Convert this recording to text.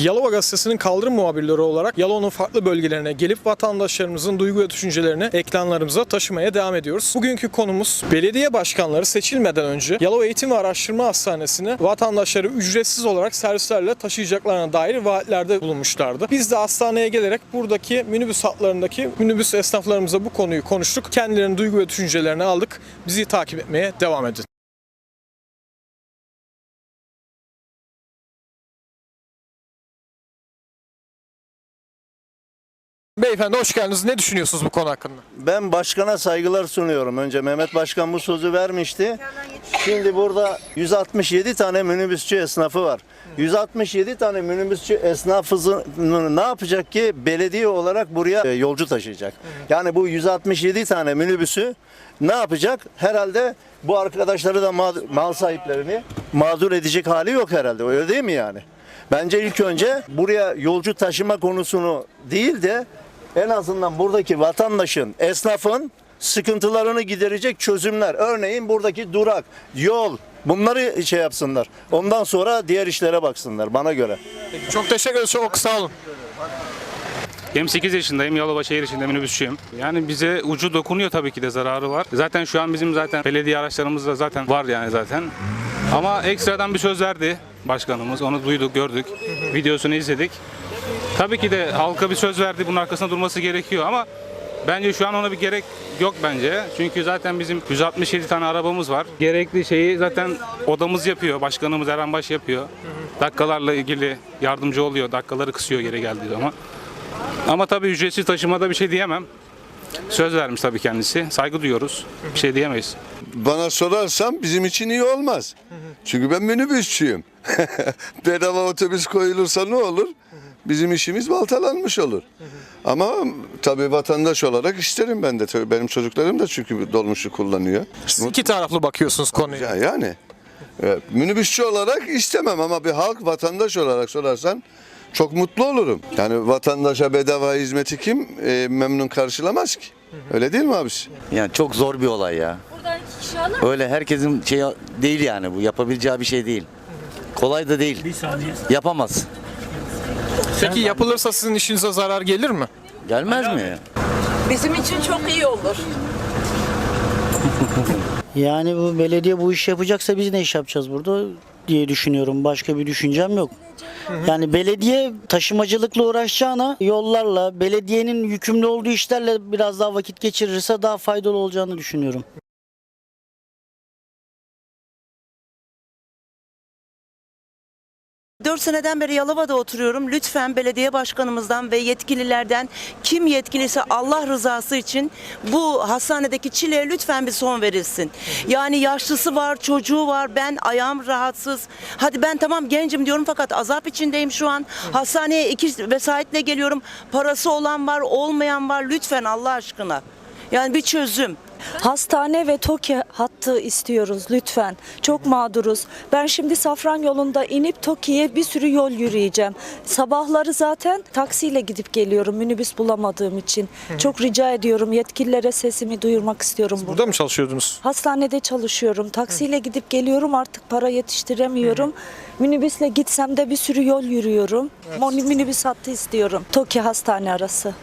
Yalova Gazetesi'nin kaldırım muhabirleri olarak Yalova'nın farklı bölgelerine gelip vatandaşlarımızın duygu ve düşüncelerini ekranlarımıza taşımaya devam ediyoruz. Bugünkü konumuz belediye başkanları seçilmeden önce Yalova Eğitim ve Araştırma Hastanesi'ne vatandaşları ücretsiz olarak servislerle taşıyacaklarına dair vaatlerde bulunmuşlardı. Biz de hastaneye gelerek buradaki minibüs hatlarındaki minibüs esnaflarımıza bu konuyu konuştuk. Kendilerinin duygu ve düşüncelerini aldık. Bizi takip etmeye devam edin. Beyefendi hoş geldiniz. Ne düşünüyorsunuz bu konu hakkında? Ben başkana saygılar sunuyorum. Önce Mehmet Başkan bu sözü vermişti. Şimdi burada 167 tane minibüsçü esnafı var. 167 tane minibüsçü esnafı ne yapacak ki belediye olarak buraya e, yolcu taşıyacak. Yani bu 167 tane minibüsü ne yapacak? Herhalde bu arkadaşları da mağdur- mal sahiplerini mağdur edecek hali yok herhalde. Öyle değil mi yani? Bence ilk önce buraya yolcu taşıma konusunu değil de en azından buradaki vatandaşın, esnafın sıkıntılarını giderecek çözümler. Örneğin buradaki durak, yol bunları şey yapsınlar. Ondan sonra diğer işlere baksınlar bana göre. Çok teşekkür ederiz. Çok sağ olun. 28 yaşındayım. Yalova şehir içinde minibüsçüyüm. Yani bize ucu dokunuyor tabii ki de zararı var. Zaten şu an bizim zaten belediye araçlarımız da zaten var yani zaten. Ama ekstradan bir söz verdi başkanımız. Onu duyduk, gördük. Videosunu izledik. Tabii ki de halka bir söz verdi. Bunun arkasında durması gerekiyor ama bence şu an ona bir gerek yok bence. Çünkü zaten bizim 167 tane arabamız var. Gerekli şeyi zaten odamız yapıyor. Başkanımız Eren Baş yapıyor. Dakikalarla ilgili yardımcı oluyor. Dakikaları kısıyor geri geldiği zaman. Ama tabii ücretsiz taşımada bir şey diyemem. Söz vermiş tabii kendisi. Saygı duyuyoruz. Bir şey diyemeyiz. Bana sorarsan bizim için iyi olmaz. Çünkü ben minibüsçüyüm. Bedava otobüs koyulursa ne olur? Bizim işimiz baltalanmış olur. Ama tabii vatandaş olarak isterim ben de. Tabii benim çocuklarım da çünkü dolmuşu kullanıyor. Siz iki taraflı bakıyorsunuz konuya. Ya yani e, minibüsçü olarak istemem ama bir halk vatandaş olarak sorarsan çok mutlu olurum. Yani vatandaşa bedava hizmeti kim e, memnun karşılamaz ki? Öyle değil mi abisi? Yani çok zor bir olay ya. Buradan iki kişi alır Öyle herkesin şey değil yani bu. Yapabileceği bir şey değil. Kolay da değil. Yapamaz. Peki yapılırsa sizin işinize zarar gelir mi? Gelmez mi? Bizim için çok iyi olur. Yani bu belediye bu işi yapacaksa biz ne iş yapacağız burada diye düşünüyorum. Başka bir düşüncem yok. Yani belediye taşımacılıkla uğraşacağına yollarla, belediyenin yükümlü olduğu işlerle biraz daha vakit geçirirse daha faydalı olacağını düşünüyorum. Dört seneden beri Yalova'da oturuyorum. Lütfen belediye başkanımızdan ve yetkililerden kim yetkiliyse Allah rızası için bu hastanedeki çileye lütfen bir son verilsin. Yani yaşlısı var, çocuğu var. Ben ayağım rahatsız. Hadi ben tamam gencim diyorum fakat azap içindeyim şu an. Hastaneye iki vesayetle geliyorum. Parası olan var, olmayan var. Lütfen Allah aşkına. Yani bir çözüm. Hastane ve TOKİ hattı istiyoruz lütfen. Çok mağduruz. Ben şimdi Safran yolunda inip TOKİ'ye bir sürü yol yürüyeceğim. Sabahları zaten taksiyle gidip geliyorum minibüs bulamadığım için. Çok rica ediyorum yetkililere sesimi duyurmak istiyorum burada. Burada mı çalışıyordunuz? Hastanede çalışıyorum. Taksiyle gidip geliyorum artık para yetiştiremiyorum. Minibüsle gitsem de bir sürü yol yürüyorum. Minibüs hattı istiyorum. TOKİ hastane arası.